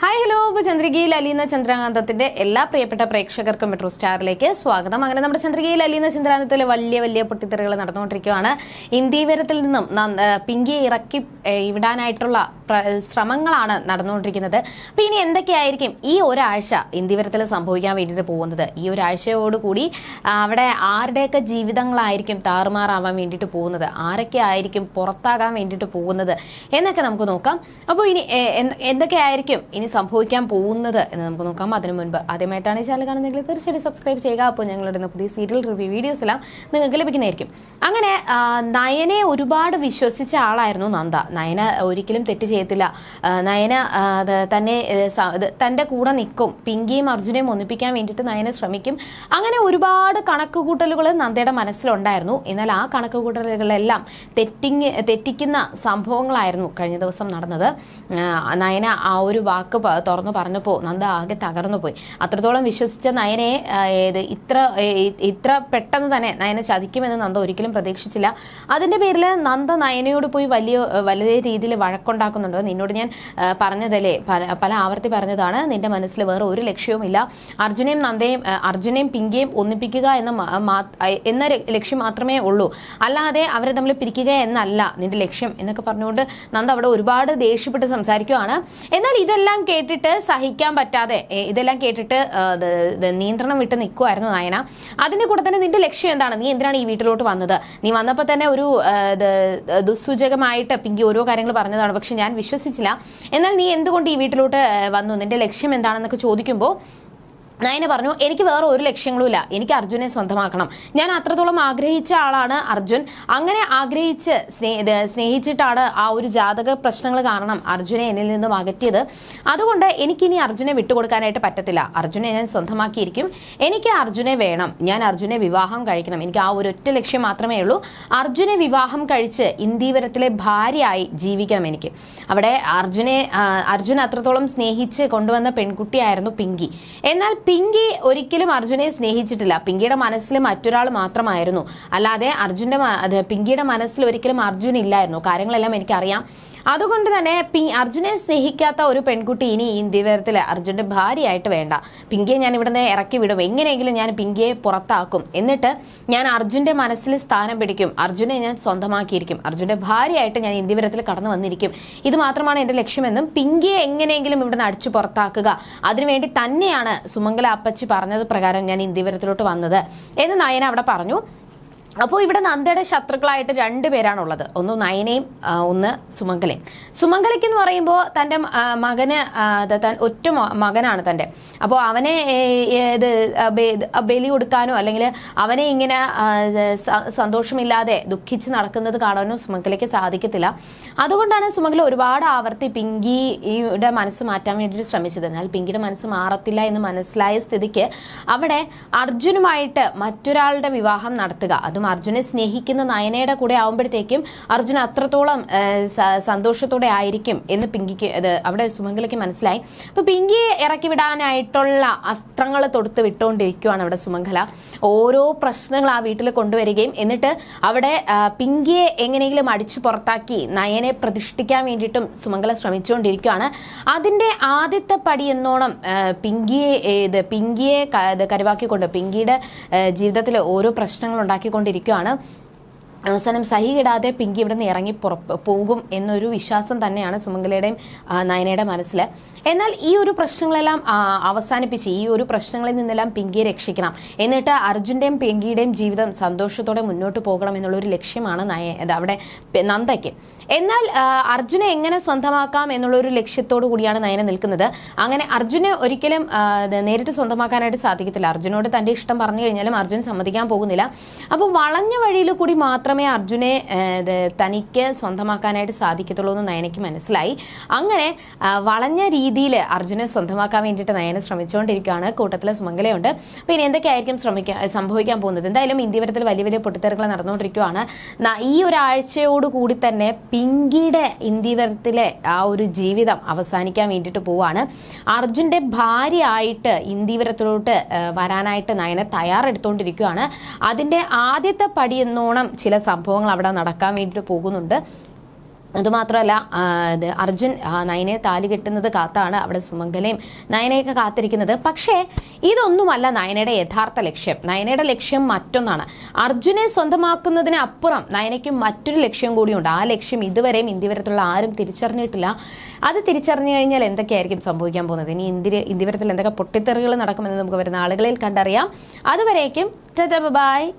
Hi hello ഇപ്പോൾ ചന്ദ്രികയിൽ അലീന ചന്ദ്രാകാന്തത്തിന്റെ എല്ലാ പ്രിയപ്പെട്ട പ്രേക്ഷകർക്കും മെട്രോ സ്റ്റാറിലേക്ക് സ്വാഗതം. അങ്ങനെ നമ്മുടെ ചന്ദ്രികയിൽ അലീന ചന്ദ്രാകാന്തത്തിലെ വലിയ വലിയ പൊട്ടിത്തെറികൾ നടന്നുകൊണ്ടിരിക്കുകയാണ്. ഇന്ത്യവരത്തിൽ നിന്നും പിങ്കിയെ ഇറക്കി വിടാനായിട്ടുള്ള ശ്രമങ്ങളാണ് നടന്നുകൊണ്ടിരിക്കുന്നത്. അപ്പൊ ഇനി എന്തൊക്കെയായിരിക്കും ഈ ഒരാഴ്ച ഇന്ത്യവരത്തിൽ സംഭവിക്കാൻ വേണ്ടിയിട്ട് പോകുന്നത്? ഈ ഒരാഴ്ചയോടുകൂടി അവിടെ ആരുടെയൊക്കെ ജീവിതങ്ങളായിരിക്കും താറുമാറാവാൻ വേണ്ടിയിട്ട് പോകുന്നത്? ആരൊക്കെ ആയിരിക്കും പുറത്താകാൻ വേണ്ടിയിട്ട് പോകുന്നത്? എന്നൊക്കെ നമുക്ക് നോക്കാം. അപ്പോൾ ഇനി എന്തൊക്കെയായിരിക്കും ഇനി സംഭവിക്കാൻ പോകുന്നത് എന്ന് നമുക്ക് നോക്കാം. അതിനു മുൻപ് ആദ്യമായിട്ടാണ് ഈ ചാനൽ കാണുന്നതെങ്കിൽ തീർച്ചയായിട്ടും സബ്സ്ക്രൈബ് ചെയ്യുക. അപ്പോൾ ഞങ്ങളുടെ പുതിയ സീരിയൽ റിവ്യൂ വീഡിയോസ് എല്ലാം നിങ്ങൾക്ക് ലഭിക്കുന്നതായിരിക്കും. അങ്ങനെ നയനെ ഒരുപാട് വിശ്വസിച്ച ആളായിരുന്നു നന്ദ. നയന ഒരിക്കലും തെറ്റ് ചെയ്യത്തില്ല. നയന തന്നെ തന്റെ കൂടെ നിൽക്കും പിങ്കിയും അർജുനെയും ഒന്നിപ്പിക്കാൻ വേണ്ടിയിട്ട് നയന ശ്രമിക്കും. അങ്ങനെ ഒരുപാട് കണക്കുകൂട്ടലുകൾ നന്ദയുടെ മനസ്സിലുണ്ടായിരുന്നു. എന്നാൽ ആ കണക്കുകൂട്ടലുകളെല്ലാം തെറ്റിങ് തെറ്റിക്കുന്ന സംഭവങ്ങളായിരുന്നു കഴിഞ്ഞ ദിവസം നടന്നത്. നയന ആ ഒരു വാക്ക് തുറന്നു പറഞ്ഞപ്പോൾ നന്ദ ആകെ തകർന്നു പോയി. അത്രത്തോളം വിശ്വസിച്ച നയനെ ഏത് ഇത്ര ഇത്ര പെട്ടെന്ന് തന്നെ നയനെ ചതിക്കുമെന്ന് നന്ദ ഒരിക്കലും പ്രതീക്ഷിച്ചില്ല. അതിന്റെ പേരിൽ നന്ദ നയനയോട് പോയി വലിയ വലിയ രീതിയിൽ വഴക്കുണ്ടാക്കുന്നുണ്ട് നിന്നോട് ഞാൻ പറഞ്ഞതല്ലേ? പല പല ആവർത്തി പറഞ്ഞതാണ്. നിന്റെ മനസ്സിൽ വേറെ ഒരു ലക്ഷ്യവും ഇല്ല. അർജുനെയും നന്ദയും അർജുനയും പിങ്കയും ഒന്നിപ്പിക്കുക എന്ന എന്ന ലക്ഷ്യം മാത്രമേ ഉള്ളൂ. അല്ലാതെ അവരെ തമ്മിൽ പിരിക്കുക എന്നല്ല നിന്റെ ലക്ഷ്യം എന്നൊക്കെ പറഞ്ഞുകൊണ്ട് നന്ദ അവിടെ ഒരുപാട് ദേഷ്യപ്പെട്ട് സംസാരിക്കുകയാണ് എന്നാൽ ഇതെല്ലാം കേട്ടിട്ട് സഹിക്കാൻ പറ്റാതെ ഇതെല്ലാം കേട്ടിട്ട് നിയന്ത്രണം വിട്ട് നിൽക്കുമായിരുന്നു നയന. അതിന്റെ കൂടെ തന്നെ നിന്റെ ലക്ഷ്യം എന്താണ്? നീ എന്തിനാണ് ഈ വീട്ടിലോട്ട് വന്നത്? നീ വന്നപ്പോൾ തന്നെ ഒരു ദുസ്സൂചകമായിട്ട് പിങ്കി ഓരോ കാര്യങ്ങൾ പറഞ്ഞതാണ്. പക്ഷെ ഞാൻ വിശ്വസിച്ചില്ല. എന്നാൽ നീ എന്തുകൊണ്ട് ഈ വീട്ടിലോട്ട് വന്നു? നിന്റെ ലക്ഷ്യം എന്താണെന്നൊക്കെ ചോദിക്കുമ്പോൾ നയന പറഞ്ഞു എനിക്ക് വേറെ ഒരു ലക്ഷ്യങ്ങളുമില്ല. എനിക്ക് അർജുനെ സ്വന്തമാക്കണം. ഞാൻ അത്രത്തോളം ആഗ്രഹിച്ച ആളാണ് അർജുൻ. അങ്ങനെ ആഗ്രഹിച്ച് സ്നേഹിച്ചിട്ടാണ് ആ ഒരു ജാതക പ്രശ്നങ്ങൾ കാരണം അർജുനെ എന്നിൽ നിന്നും അകറ്റിയത്. അതുകൊണ്ട് എനിക്കിനി അർജുനെ വിട്ടുകൊടുക്കാനായിട്ട് പറ്റത്തില്ല. അർജുനെ ഞാൻ സ്വന്തമാക്കിയിരിക്കും. എനിക്ക് അർജുനെ വേണം. ഞാൻ അർജുനെ വിവാഹം കഴിക്കണം. എനിക്ക് ആ ഒരു ഒറ്റ ലക്ഷ്യം മാത്രമേ ഉള്ളൂ. അർജുനെ വിവാഹം കഴിച്ച് ഇന്ദീവരത്തിലെ ഭാര്യയായി ജീവിക്കണം എനിക്ക്. അവിടെ അർജുനെ അർജുൻ അത്രത്തോളം സ്നേഹിച്ച് കൊണ്ടുവന്ന പെൺകുട്ടിയായിരുന്നു പിങ്കി. എന്നാൽ പിങ്കി ഒരിക്കലും അർജുനെ സ്നേഹിച്ചിട്ടില്ല. പിങ്കിയുടെ മനസ്സിൽ മറ്റൊരാൾ മാത്രമായിരുന്നു. അല്ലാതെ അർജുന്റെ പിങ്കിയുടെ മനസ്സിൽ ഒരിക്കലും അർജുൻ ഇല്ലായിരുന്നു. കാര്യങ്ങളെല്ലാം എനിക്കറിയാം. അതുകൊണ്ട് തന്നെ പി അർജുനെ സ്നേഹിക്കാത്ത ഒരു പെൺകുട്ടി ഇനി ഈ ദിവസത്തിൽ അർജുന്റെ ഭാര്യയായിട്ട് വേണ്ട. പിങ്കിയെ ഞാൻ ഇവിടുന്ന് ഇറക്കി വിടും. എങ്ങനെയെങ്കിലും ഞാൻ പിങ്കിയെ പുറത്താക്കും. എന്നിട്ട് ഞാൻ അർജുന്റെ മനസ്സിൽ സ്ഥാനം പിടിക്കും. അർജുനെ ഞാൻ സ്വന്തമാക്കിയിരിക്കും. അർജുന്റെ ഭാര്യയായിട്ട് ഞാൻ ഇന്ത്യവരത്തിൽ കടന്നു വന്നിരിക്കും. ഇത് മാത്രമാണ് എന്റെ ലക്ഷ്യമെന്നും പിങ്കിയെ എങ്ങനെയെങ്കിലും ഇവിടുന്ന് അടിച്ചു പുറത്താക്കുക. അതിനുവേണ്ടി തന്നെയാണ് സുമംഗല അപ്പച്ചി പറഞ്ഞത് പ്രകാരം ഞാൻ ഇന്ത്യവരത്തിലോട്ട് വന്നത് എന്ന് നയന അവിടെ പറഞ്ഞു. അപ്പോൾ ഇവിടെ നന്ദയുടെ ശത്രുക്കളായിട്ട് രണ്ട് പേരാണുള്ളത്. ഒന്ന് നയനയും ഒന്ന് സുമംഗലയും. സുമംഗലയ്ക്ക് എന്ന് പറയുമ്പോൾ തന്റെ മകന് ഒറ്റ മകനാണ് തന്റെ അപ്പോൾ അവനെ ഇത് ബലി കൊടുക്കാനോ അല്ലെങ്കിൽ അവനെ ഇങ്ങനെ സന്തോഷമില്ലാതെ ദുഃഖിച്ച് നടക്കുന്നത് കാണാനോ സുമംഗലയ്ക്ക് സാധിക്കത്തില്ല. അതുകൊണ്ടാണ് സുമംഗല ഒരുപാട് ആവർത്തി പിങ്കിയുടെ മനസ്സ് മാറ്റാൻ വേണ്ടിയിട്ട് ശ്രമിച്ചത്. എന്നാൽ പിങ്കിയുടെ മനസ്സ് മാറത്തില്ല എന്ന് മനസ്സിലായ സ്ഥിതിക്ക് അവിടെ അർജുനുമായിട്ട് മറ്റൊരാളുടെ വിവാഹം നടത്തുക. അതും അർജുനെ സ്നേഹിക്കുന്ന നയനയുടെ കൂടെ ആവുമ്പോഴത്തേക്കും അർജുൻ അത്രത്തോളം സന്തോഷത്തോടെ ആയിരിക്കും എന്ന് പിങ്കിക്ക് അവിടെ സുമംഗലയ്ക്ക് മനസ്സിലായി. അപ്പൊ പിങ്കിയെ ഇറക്കി വിടാനായിട്ടുള്ള അസ്ത്രങ്ങൾ തൊടുത്ത് വിട്ടുകൊണ്ടിരിക്കുകയാണ് അവിടെ സുമംഗല. ഓരോ പ്രശ്നങ്ങൾ ആ വീട്ടിൽ കൊണ്ടുവരികയും എന്നിട്ട് അവിടെ പിങ്കിയെ എങ്ങനെയെങ്കിലും അടിച്ചു പുറത്താക്കി നയനെ പ്രതിഷ്ഠിക്കാൻ വേണ്ടിയിട്ടും സുമംഗല ശ്രമിച്ചുകൊണ്ടിരിക്കുകയാണ് അതിന്റെ ആദ്യത്തെ പടി എന്നോണം പിങ്കിയെ ഇത് പിങ്കിയെ കരുവാക്കിക്കൊണ്ട് പിങ്കിയുടെ ജീവിതത്തിൽ ഓരോ പ്രശ്നങ്ങൾ ഉണ്ടാക്കിക്കൊണ്ടിരിക്കുകയാണ് അവസാനം സഹിയിടാതെ പിങ്കി ഇവിടെ നിന്ന് ഇറങ്ങി പോകും എന്നൊരു വിശ്വാസം തന്നെയാണ് സുമംഗലയുടെയും നയനയുടെ മനസ്സിൽ എന്നാൽ ഈ ഒരു പ്രശ്നങ്ങളെല്ലാം അവസാനിപ്പിച്ച് ഈ ഒരു പ്രശ്നങ്ങളിൽ നിന്നെല്ലാം പിങ്കിയെ രക്ഷിക്കണം. എന്നിട്ട് അർജുന്റെയും പിങ്കിയുടെയും ജീവിതം സന്തോഷത്തോടെ മുന്നോട്ട് പോകണം എന്നുള്ളൊരു ലക്ഷ്യമാണ് നയ അവിടെ നന്ദയ്ക്ക്. എന്നാൽ അർജുനെ എങ്ങനെ സ്വന്തമാക്കാം എന്നുള്ള ഒരു ലക്ഷ്യത്തോടു കൂടിയാണ് നയന നിൽക്കുന്നത്. അങ്ങനെ അർജുനെ ഒരിക്കലും നേരിട്ട് സ്വന്തമാക്കാനായിട്ട് സാധിക്കത്തില്ല. അർജുനോട് തന്റെ ഇഷ്ടം പറഞ്ഞു കഴിഞ്ഞാലും അർജുൻ സമ്മതിക്കാൻ പോകുന്നില്ല. അപ്പോൾ വളഞ്ഞ വഴിയിൽ കൂടി മാത്രമേ അർജുനെ തനിക്ക് സ്വന്തമാക്കാനായിട്ട് സാധിക്കത്തുള്ളൂ എന്ന് നയനയ്ക്ക് മനസ്സിലായി. അങ്ങനെ വളഞ്ഞ രീതിയിൽ അർജുനെ സ്വന്തമാക്കാൻ വേണ്ടിയിട്ട് നയന ശ്രമിച്ചുകൊണ്ടിരിക്കുകയാണ്. കൂട്ടത്തിലെ സുമംഗലയുണ്ട്. അപ്പോൾ ഇനി എന്തൊക്കെയായിരിക്കും ശ്രമിക്കാൻ സംഭവിക്കാൻ പോകുന്നത്? എന്തായാലും ഇന്ത്യവരത്തിൽ വലിയ വലിയ പൊട്ടിത്തെറികൾ നടന്നുകൊണ്ടിരിക്കുകയാണ് ഈ ഒരാഴ്ചയോടുകൂടി തന്നെ പിങ്കിയുടെ ഇന്ദിവരത്തിലെ ആ ഒരു ജീവിതം അവസാനിക്കാൻ വേണ്ടിയിട്ട് പോവാണ്. അർജുന്റെ ഭാര്യ ആയിട്ട് ഇന്ദിവരത്തിലോട്ട് വരാനായിട്ട് നയനെ തയ്യാറെടുത്തുകൊണ്ടിരിക്കുകയാണ് അതിന്റെ ആദ്യത്തെ പടിയെന്നോണം ചില സംഭവങ്ങൾ അവിടെ നടക്കാൻ വേണ്ടിയിട്ട് പോകുന്നുണ്ട്. അതുമാത്രമല്ല ഇത് അർജുൻ നയനെ നയനയെ താലി കെട്ടുന്നത് കാത്താണ് അവിടെ സുമംഗലയും നയനയൊക്കെ കാത്തിരിക്കുന്നത്. പക്ഷേ ഇതൊന്നുമല്ല നയനയുടെ യഥാർത്ഥ ലക്ഷ്യം. നയനയുടെ ലക്ഷ്യം മറ്റൊന്നാണ്. അർജുനെ സ്വന്തമാക്കുന്നതിന് അപ്പുറം നയനയ്ക്ക് മറ്റൊരു ലക്ഷ്യം കൂടിയുണ്ട്. ആ ലക്ഷ്യം ഇതുവരെയും ഇന്ത്യവരത്തുള്ള ആരും തിരിച്ചറിഞ്ഞിട്ടില്ല. അത് തിരിച്ചറിഞ്ഞു കഴിഞ്ഞാൽ എന്തൊക്കെയായിരിക്കും സംഭവിക്കാൻ പോകുന്നത്? ഇനി ഇന്ത്യ ഇന്ത്യവരത്തിൽ എന്തൊക്കെ പൊട്ടിത്തെറികൾ നടക്കുമെന്ന് നമുക്ക് വരുന്ന ആളുകളിൽ കണ്ടറിയാം. അതുവരേക്കും ബൈ.